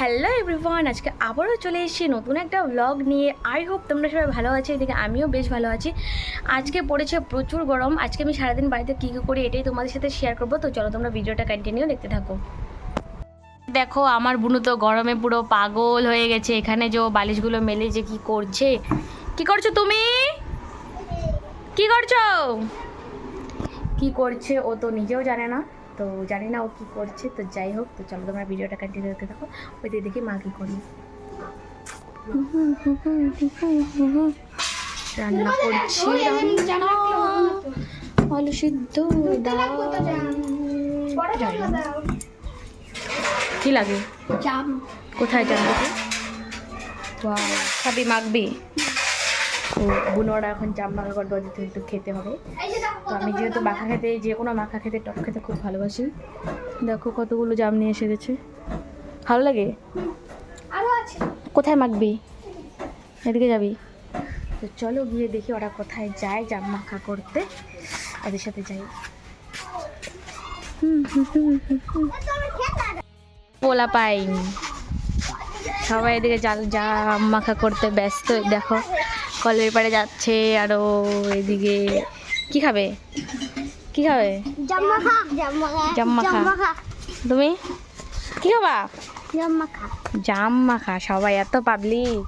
Hello everyone আজকে আবারও চলে এসেছি নতুন একটা ব্লগ নিয়ে। আই হোপ তোমরা সবাই ভালো আছো, এদিকে আমিও বেশ ভালো আছি। আজকে পড়েছে প্রচুর গরম। আজকে আমি সারাদিন বাড়িতে কী কী করি এটাই তোমাদের সাথে শেয়ার করব। তো চলো তোমরা ভিডিওটা কন্টিনিউ দেখতে থাকো। দেখো, আমার বুনু তো গরমে পুরো পাগল হয়ে গেছে। এখানে যে বালিশগুলো মেলে যে কি করছে। কি করছ তুমি? কি করছ? কি করছে ও তো নিজেও জানে না। তো জানি না ও কি করছে তো যাই হোক তো চলো তোমরা ভিডিওটা কন্টিনিউ করতে থাকো। ওই দিয়ে দেখি মা কি করি। রান্না করছি আলু সিদ্ধ কি লাগে? কোথায় জানব খাবি মাখবি? তো বুনোরা এখন জাম মাখা করে দেওয়া দিতে একটু খেতে হবে। তো আমি যেহেতু মাখা খেতে যে কোনো মাখা খেতে টক খেতে খুব ভালোবাসি। দেখো কতগুলো জাম নিয়ে এসে গেছে। ভালো লাগে? কোথায় মাখবি? এদিকে যাবি? তো চলো গিয়ে দেখি ওরা কোথায় যায় জাম মাখা করতে। ওদের সাথে যাই। পোলা পাইন। সবাই এদিকে জাল জাম মাখা করতে ব্যস্ত দেখো। কলের পাড়ে যাচ্ছে আরও এদিকে কি খাবে? কি খাবে? জাম মাখা জাম মাখা জাম মাখা। মাখা তুমি? কি খাবা? জাম মাখা সবাই এত পাবলিক।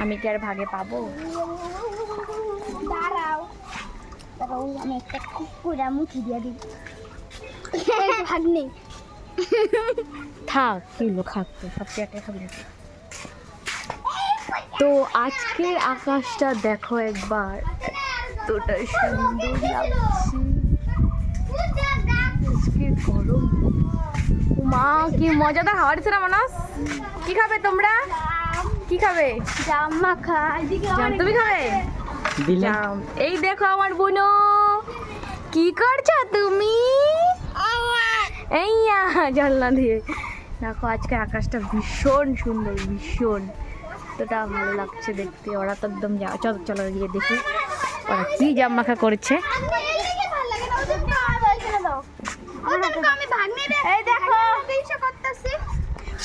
আমি কি আর ভাগে পাবো? দাঁড়াও। দাঁড়াও আমি একটা কুকুরা মুখি দিয়ে দিই। ভাগ নেই। থাক কিলো খাক তো সব খাবি। তো আজকের আকাশটা দেখো একবার। এতটা সুন্দর লাগছে। আজকে গরম। মা কি মজাদার হাওয়া দিচ্ছে না মানস? কি খাবে তোমরা? কি খাবে? জাম মাখা। তুমি খাবে? জাম। এই দেখো আমার বোনো কি করছ তুমি? এই ইয়া, জানলা দিয়ে। দেখো আজকে আকাশটা ভীষণ সুন্দর ভীষণ। এতটা ভালো লাগছে দেখতে। ওরা তো একদম চলো চলো গিয়ে দেখি। ওরা কি জাম মাখা করছে। এই দেখো।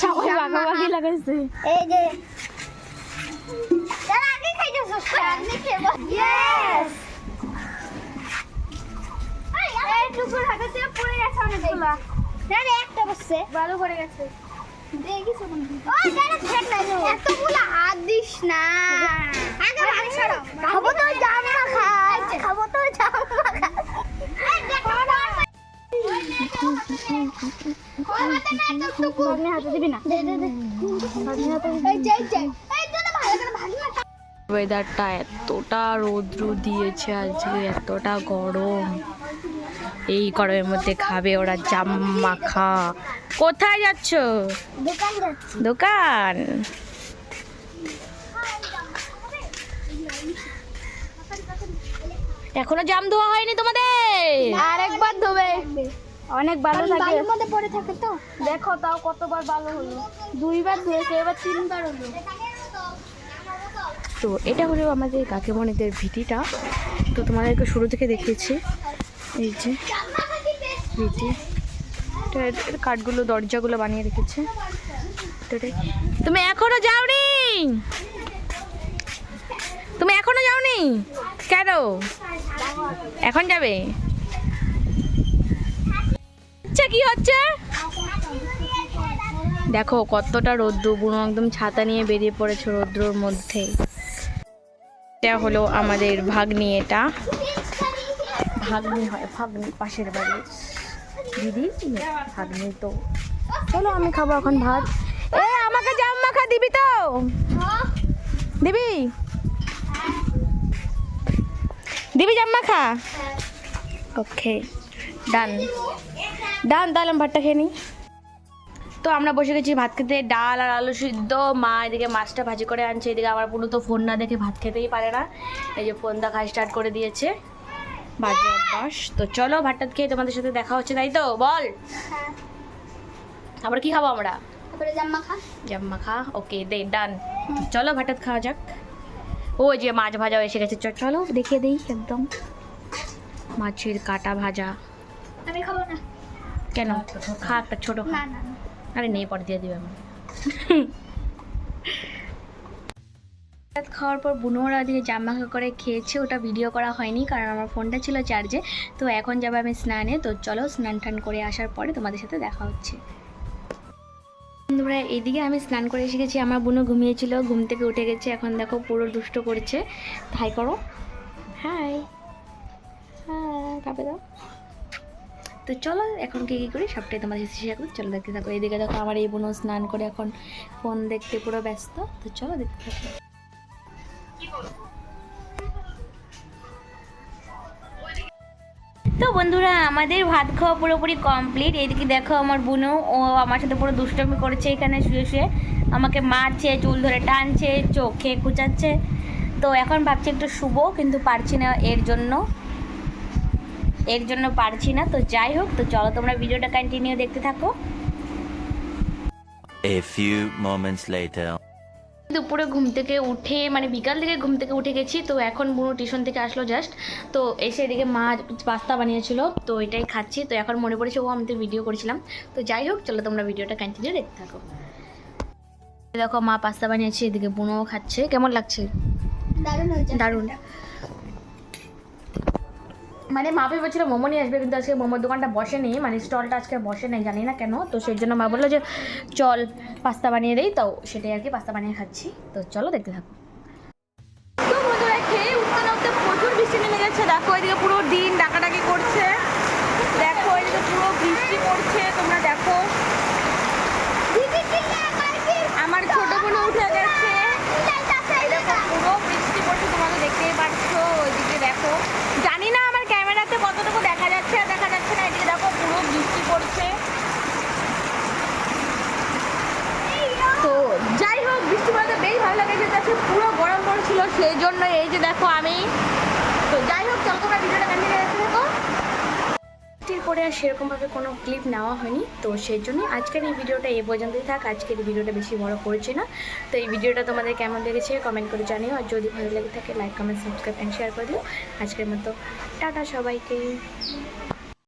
সবাই লাগাইছে। যে। একটা বসছে ভালো করে গেছে। এতগুলো হাত দিস না। আগে ভাগ ছাড়ো খাব তো জাম মাখা খাব তো জাম মাখা এই দেখো না ভাগ্নে হাতে দিবি না দে দে দে ভাগ্নে হাতে এই যাই যাই এই তোরা ভালো করে ভাগ্নে ওয়েদারটা এতটা রৌদ্র দিয়েছে আজকে এতটা গরম। এই গরমের মধ্যে খাবে ওরা জাম মাখা। কোথায় যাচ্ছ? দোকান এখনও জাম ধোয়া হয়নি তোমাদের? আরেকবার ধোবে। অনেক ভালো থাকে বালুর মধ্যে পড়ে থাকে তো। দেখো তাও কতবার ভালো হলো। দুইবার ধুয়েছে এবার তিনবার হলো। তো এটা হলো আমাদের কাকেমণিদের ভিটিটা। তো তোমাদেরকে শুরু থেকে দেখিয়েছি। এই যে এর এর কাঠগুলো, দরজাগুলো বানিয়ে রেখেছে। তুমি এখনও যাওনি? তুমি এখনও যাওনি? কেন? এখন যাবে? কি হচ্ছে? দেখো, কতটা রৌদ্র বুনো একদম ছাতা নিয়ে বেরিয়ে পড়েছে রৌদ্রর মধ্যে। এটা হলো আমাদের ভাগ্নি, এটা। ভাগ্নি হয়, ভাগ্নি পাশের বাড়ি। দিদি, ভাগ্নি তো। চলো, আমি খাব এখন ভাত। এ, আমাকে জাম মাখা দিবি তো? দিবি? দিবি জাম মাখা? ওকে, ডান। ডান, তাহলে আমি ভাতটা খেয়ে নিই। তো আমরা বসে গেছি ভাত খেতে। ডাল আর আলু সিদ্ধ। মা এদিকে মাছটা ভাজি করে আনছে। এদিকে আমার পুরো তো ফোন না দেখে ভাত খেতেই পারে না। এই যে ফোন দেখা স্টার্ট করে দিয়েছে। বাজে অভ্যাস। তো চলো ভাতটা খেয়ে তোমাদের সাথে দেখা হচ্ছে তাই তো? বল। হ্যাঁ। আবার কি খাব আমরা? জাম্মা খা ওকে দে ডান। চলো ভাটাত খাওয়া যাক। ও যে মাছ ভাজা এসে গেছে। চ- চলো দেখিয়ে দিই একদম। মাছের কাটা ভাজা। আমি খাব না। কেন? খা একটা ছোটো খা। আরে নেই পরে দিয়ে দিবে ভাত খাওয়ার পর বুনোরা দিয়ে জামা করে খেয়েছে, ওটা ভিডিও করা হয়নি, কারণ আমার ফোনটা ছিল চার্জে তো এখন যাবে আমি স্নানে, তো চলো স্নান টান করে আসার পরে তোমাদের সাথে দেখা হচ্ছে। বন্ধুরা, এদিকে আমি স্নান করে এসে গেছি, আমার বোনও ঘুমিয়েছিল, ঘুম থেকে উঠে গেছে, এখন দেখো পুরো দুষ্ট করছে। হাই করো। হাই। হ্যাঁ কাপে দাও। তো চলো, এখন কি কী করি, সবটাই তোমাদের সাথে শেয়ার করি চলো দেখতে থাকো। এদিকে দেখো আমার এই বোনও স্নান করে এখন ফোন দেখতে পুরো ব্যস্ত, তো চলো দেখতে থাকো। তো বন্ধুরা, আমাদের ভাত খাওয়া পুরোপুরি কমপ্লিট এদিকে দেখো আমার বোনও ও আমার সাথে পুরো দুষ্টমি করেছে এখানে শুয়ে শুয়ে। আমাকে মারছে, চুল ধরে টানছে, চোখে কুচাচ্ছে। তো এখন ভাবছি একটু শুভ কিন্তু পারছি না এর জন্য। এর জন্য পারছি না, তো যাই হোক, তো চলো তোমরা ভিডিওটা কন্টিনিউ দেখতে থাকো। A few moments later. দুপুরে ঘুম থেকে উঠে মানে বিকাল থেকে ঘুম থেকে উঠে গেছি তো এখন বুনো টিউশন থেকে আসলো জাস্ট তো এসে এদিকে মা পাস্তা বানিয়েছিল তো এটাই খাচ্ছি তো এখন মনে পড়েছে ও আমি তো ভিডিও করেছিলাম তো যাই হোক চলো তোমরা ভিডিওটা কন্টিনিউ দেখতে থাকো। দেখো মা পাস্তা বানিয়েছে এদিকে বুনোও খাচ্ছে কেমন লাগছে? দারুণ দারুণ। মানে মা ভেবেছিল মোমো নিয়ে আসবে, কিন্তু আজকে মোমোর দোকানটা বসে নেই মানে স্টলটা আজকে বসে নেই, জানি না কেন। তো সেই জন্য মা বলল যে, চল, পাস্তা বানিয়ে দেই, তো সেটাই আর কি পাস্তা বানিয়ে খাচ্ছি। তো চলো দেখতে থাকো। খেয়ে উঠতে প্রচুর বৃষ্টি নেমে গেছে। দেখো, এদিকে পুরো দিন ডাকাডাকি করছে। দেখো, এদিকে পুরো বৃষ্টি পড়ছে। তোমরা দেখো দিদি কিনে মার্কেট আমার ছোট বোন উঠে গেছে যাইতাছে এই দেখো পুরো বৃষ্টি পড়ছে তোমরা তো দেখতেই পাচ্ছ ওইদিকে দেখো জানি না আমার ক্যামেরাতে কতটুকু দেখা যাচ্ছে আর দেখা যাচ্ছে না এদিকে দেখো পুরো বৃষ্টি পড়ছে তো যাই হোক বৃষ্টি পড়তে বেশ ভালো লাগে যেটা আজকে পুরো গরম পড়ছিল সেই জন্য এই যে দেখো আমি। তো যাই হোক, চলো তোমরা ভিডিওটা বৃষ্টির পরে আর সেরকমভাবে কোনো ক্লিপ নেওয়া হয়নি, তো সেই জন্য আজকের এই ভিডিওটা এ পর্যন্তই থাক। আজকের এই ভিডিওটা বেশি বড় করছি না। তো এই ভিডিওটা তোমাদের কেমন লেগেছে কমেন্ট করে জানিও, আর যদি ভালো লেগে থাকে like comment subscribe and share করে দিও। আজকের মতো, টাটা সবাইকে।